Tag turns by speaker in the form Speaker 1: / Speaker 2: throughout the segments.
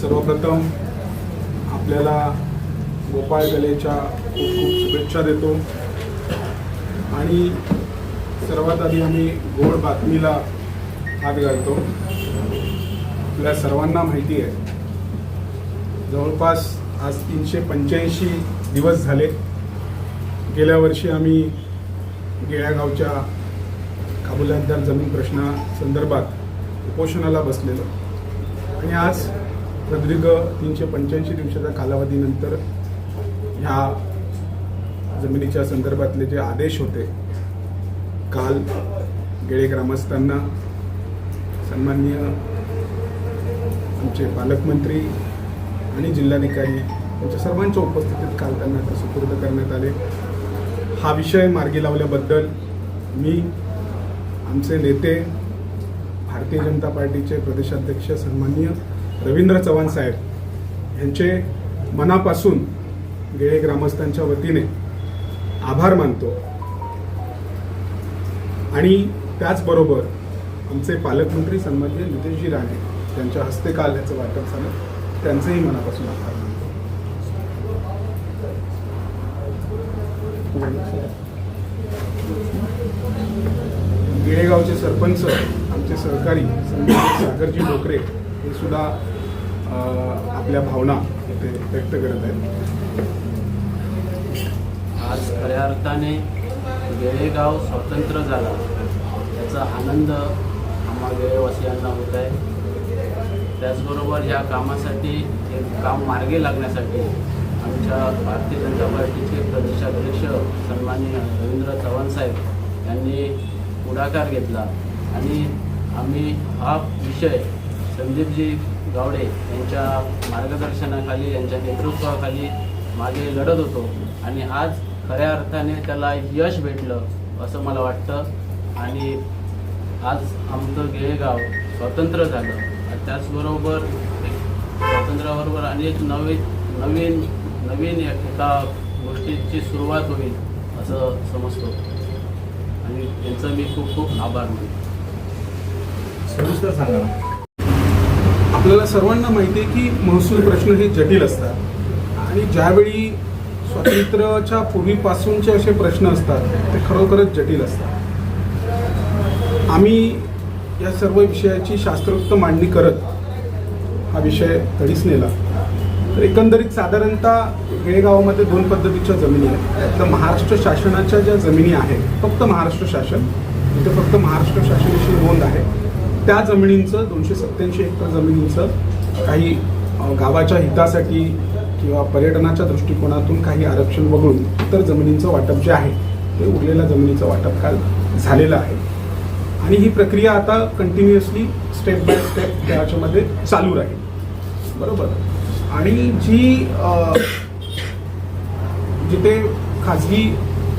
Speaker 1: सर्वप्रथम आपल्याला गोपाळ कलेच्या खूप खूप शुभेच्छा देतो. आणि सर्वात आधी आम्ही गोड बातमीला हात घालतो. आपल्या सर्वांना माहिती आहे. जवळपास आज तीनशे पंच्याऐंशी दिवस झाले. गेल्या वर्षी आम्ही गेळ्यागावच्या काबुलातदार जमीन प्रश्नासंदर्भात उपोषणाला बसलेलो. आणि आज प्रदीर्घ तीनशे पंच्याऐंशी दिवसाच्या कालावधीनंतर ह्या जमिनीच्या संदर्भातले जे आदेश होते काल गेळे ग्रामस्थांना सन्माननीय आमचे पालकमंत्री आणि जिल्हाधिकारी यांच्या सर्वांच्या उपस्थितीत काल त्यांना ते सुपूर्द करण्यात आले. हा विषय मार्गी लावल्याबद्दल मी आमचे नेते भारतीय जनता पार्टीचे प्रदेशाध्यक्ष सन्माननीय रवींद्र चव्हाण साहेब यांचे मनापासून गेळे ग्रामस्थांच्या वतीने आभार मानतो. आणि त्याचबरोबर आमचे पालकमंत्री सन्माननीय नितेशजी राणे त्यांच्या हस्ते काल याचं वाटप झालं. त्यांचेही मनापासून आभार मानतो. गिळेगावचे सरपंच आमचे सहकारी सन्माननीय सागरजी डोकरे हे सुद्धा आपल्या भावना इथे व्यक्त करत आहेत.
Speaker 2: आज खऱ्या अर्थाने गेळेगाव स्वतंत्र झाला. त्याचा आनंद आम्हा गेळेवासियांना होत आहे. त्याचबरोबर या कामासाठी हे काम मार्गे लागण्यासाठी आमच्या भारतीय जनता पार्टीचे प्रदेशाध्यक्ष सन्माननीय रवींद्र चव्हाण साहेब यांनी पुढाकार घेतला. आणि आम्ही हा विषय संदीपजी गावडे यांच्या मार्गदर्शनाखाली यांच्या नेतृत्वाखाली मागे लढत होतो. आणि आज खऱ्या अर्थाने त्याला यश भेटलं असं मला वाटतं. आणि आज आमचं गेळेगाव स्वतंत्र झालं. आणि त्याचबरोबर स्वातंत्र्याबरोबर अनेक नवीन नवीन नवीन एका गोष्टीची सुरुवात होईल असं समजतो. आणि त्यांचं मी खूप खूप आभार मानतो.
Speaker 3: सविस्तर सांगा
Speaker 1: आपल्याला सर्वांना माहिती आहे की महसूल प्रश्न हे जटिल असतात. आणि ज्यावेळी स्वातंत्र्याच्या पूर्वीपासूनचे असे प्रश्न असतात ते खरोखरच जटिल असतात. आम्ही या सर्व विषयाची शास्त्रोक्त मांडणी करत हा विषय तडीस नेला तर एकंदरीत साधारणतः वेळेगावामध्ये दोन पद्धतीच्या जमिनी आहेत. त्यातलं महाराष्ट्र शासनाच्या ज्या जमिनी आहेत फक्त महाराष्ट्र शासन तिथे फक्त महाराष्ट्र शासनाची नोंद आहे. त्या जमिनींचं दोनशे सत्त्याऐंशी हेक्टर जमिनींचं काही गावाच्या हितासाठी किंवा पर्यटनाच्या दृष्टिकोनातून काही आरक्षण वगळून इतर जमिनींचं वाटप जे आहे ते उरलेल्या जमिनीचं वाटप काल झालेलं आहे. आणि ही प्रक्रिया आता कंटिन्युअसली स्टेप बाय स्टेप त्याच्यामध्ये चालू राहील. बरोबर? आणि जी जिथे खाजगी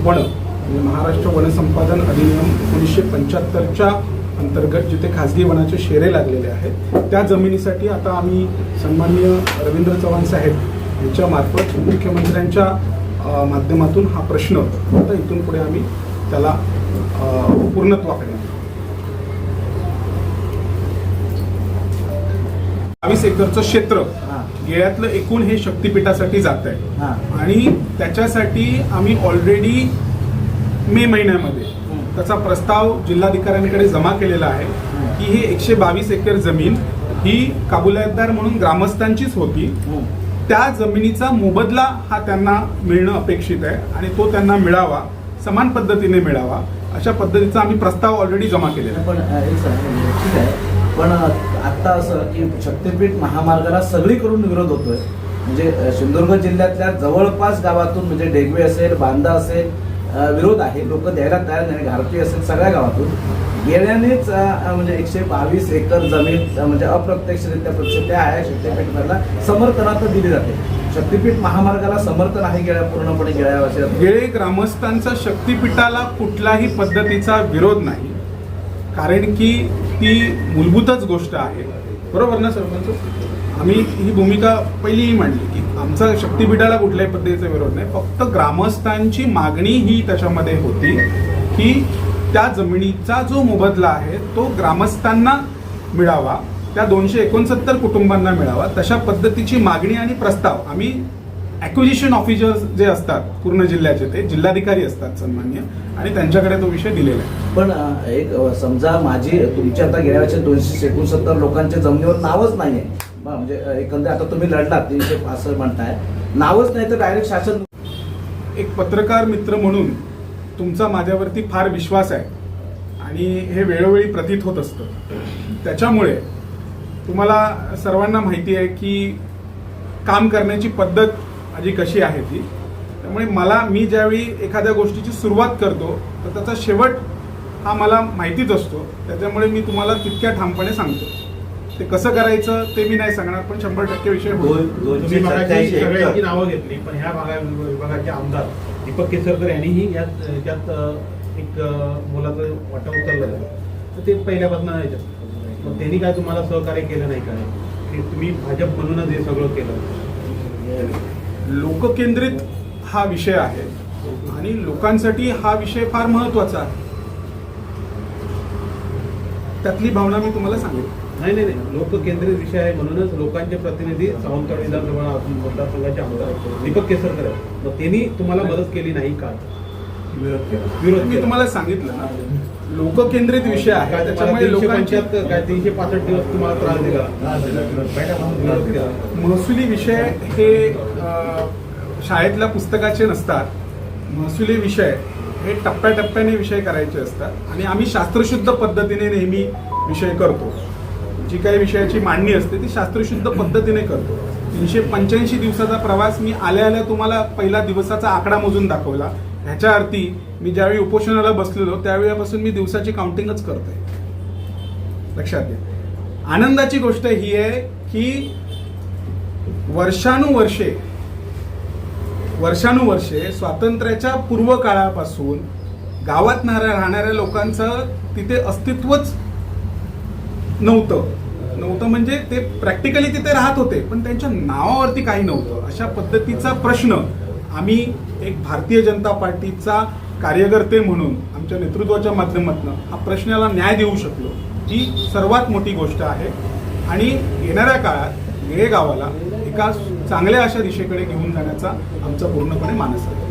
Speaker 1: वनं म्हणजे महाराष्ट्र वनसंपादन अधिनियम एकोणीसशे पंच्याहत्तरच्या अंतर्गत जिथे खाजगी वनाचे शेरे लागलेले आहेत त्या जमिनीसाठी आता आम्ही सन्माननीय रवींद्र चव्हाण साहेब यांच्या मार्फत मुख्यमंत्र्यांच्या माध्यमातून हा प्रश्न आता इथून पुढे आम्ही त्याला पूर्णत्वाकडे. बावीस एकरचं क्षेत्र
Speaker 3: हां
Speaker 1: गेळ्यातलं एकूण हे शक्तिपीठासाठी जात आहे
Speaker 3: हां
Speaker 1: आणि त्याच्यासाठी आम्ही ऑलरेडी मे महिन्यामध्ये. त्याचा प्रस्ताव जिल्हाधिकाऱ्यांकडे जमा केलेला आहे की ही एकशे बावीस एकर जमीन ही काबुलायतदार म्हणून ग्रामस्थांचीच होती. त्या जमिनीचा मोबदला हा त्यांना मिळणं अपेक्षित आहे आणि तो त्यांना मिळावा समान पद्धतीने मिळावा अशा पद्धतीचा आम्ही प्रस्ताव ऑलरेडी जमा केलेला
Speaker 3: पण ठीक आहे. पण आत्ता असं की शक्तीपीठ महामार्गाला सगळीकडून विरोध होतोय. म्हणजे सिंधुदुर्ग जिल्ह्यातल्या जवळपास गावातून म्हणजे डेगवे असेल बांदा असेल विरोध आहे. लोक द्यायला तयार नाही. घारपी असेल सगळ्या गावातून. गेल्यानेच म्हणजे एकशे बावीस एकर जमीन म्हणजे अप्रत्यक्षरित्या प्रत्यक्षरित्या आहे. शक्तीपीठाला समर्थनात दिली जाते. शक्तीपीठ महामार्गाला समर्थन आहे गेल्या पूर्णपणे गेल्या
Speaker 1: गेळे ग्रामस्थांचा शक्तिपीठाला कुठल्याही पद्धतीचा विरोध नाही. कारण की ती मूलभूतच गोष्ट आहे. बरोबर ना सरपंच? आम्ही ही भूमिका पहिलीही मांडली की आमचा शक्तीपीठाला कुठल्याही पद्धतीचा विरोध नाही. फक्त ग्रामस्थांची मागणी ही त्याच्यामध्ये होती की त्या जमिनीचा जो मोबदला आहे तो ग्रामस्थांना मिळावा त्या दोनशे एकोणसत्तर कुटुंबांना मिळावा तशा पद्धतीची मागणी आणि प्रस्ताव. आम्ही ॲक्विजिशन ऑफिसर्स जे असतात पूर्ण जिल्ह्याचे ते जिल्हाधिकारी असतात सन्मान्य आणि त्यांच्याकडे तो विषय दिलेला आहे.
Speaker 3: पण एक समजा माझी तुमची आता गेल्या वर्षी दोनशे एकोणसत्तर लोकांच्या जमिनीवर नावच नाही आहे म्हणजे एकंदर आता तुम्ही लढलात तीनशे असं म्हणताय. नावच नाही तर डायरेक्ट शासन
Speaker 1: एक पत्रकार मित्र म्हणून तुमचा माझ्यावरती फार विश्वास आहे. आणि हे वेळोवेळी प्रतीत होत असतं. त्याच्यामुळे तुम्हाला सर्वांना माहिती आहे की काम करण्याची पद्धत माझी कशी आहे ती. त्यामुळे मला मी ज्यावेळी एखाद्या गोष्टीची सुरुवात करतो तर त्याचा शेवट हा मला माहितीच असतो. त्याच्यामुळे मी तुम्हाला तितक्या ठामपणे सांगतो. ते कसं करायचं ते मी नाही सांगणार पण शंभर टक्के विषय होईल.
Speaker 4: तुम्ही मगाशी सगळ्यांची नावं घेतली पण ह्या भागा विभागाचे आमदार दीपक केसरकर यांनीही यात अ, एक मोलाचं वाटा उचललं. तर ते पहिल्यापासून याच्यात. मग त्यांनी काय तुम्हाला सहकार्य केलं नाही काय की तुम्ही भाजप म्हणूनच हे सगळं केलं.
Speaker 1: लोककेंद्रित हा विषय आहे आणि लोकांसाठी हा विषय फार महत्त्वाचा आहे. त्यातली भावना मी तुम्हाला सांगितली
Speaker 4: नाही नाही नाही. लोककेंद्रित विषय आहे म्हणूनच लोकांचे प्रतिनिधी सावंतवाडी विधानसभा मतदारसंघाचे आमदार दीपक केसरकर आहेत. मग त्यांनी तुम्हाला मदत केली नाही का? विरोध
Speaker 1: मी तुम्हाला सांगितलं ना लोककेंद्रित विषय आहे. त्याच्यामुळे लोकांच्या
Speaker 4: काय तीनशे पासष्ट दिवस तुम्हाला त्रास दिला?
Speaker 1: महसुली विषय हे शाळेतल्या पुस्तकाचे नसतात. महसुली विषय हे टप्प्याटप्प्याने विषय करायचे असतात. आणि आम्ही शास्त्रशुद्ध पद्धतीने नेहमी विषय करतो. जी काही विषयाची मांडणी असते ती शास्त्रशुद्ध पद्धतीने करतो. तीनशे पंच्याऐंशी दिवसाचा प्रवास मी आल्या आल्या तुम्हाला पहिला दिवसाचा आकडा मोजून दाखवला. ह्याच्या अर्थी मी ज्यावेळी उपोषणाला बसलेलो त्यावेळेपासून मी दिवसाची काउंटिंगच करतोय. लक्षात घ्या. आनंदाची गोष्ट ही आहे की वर्षानुवर्षे वर्षानुवर्षे स्वातंत्र्याच्या पूर्व काळापासून गावात राहणाऱ्या लोकांचं तिथे अस्तित्वच नव्हतं. नव्हतं म्हणजे ते प्रॅक्टिकली तिथे राहत होते पण त्यांच्या नावावरती काही नव्हतं. अशा पद्धतीचा प्रश्न आम्ही एक भारतीय जनता पार्टीचा कार्यकर्ते म्हणून आमच्या नेतृत्वाच्या माध्यमातून हा प्रश्नाला न्याय देऊ शकलो ही सर्वात मोठी गोष्ट आहे. आणि येणाऱ्या काळात वेळे गावाला एका चांगल्या अशा दिशेकडे घेऊन जाण्याचा आमचा पूर्णपणे मानस आहे.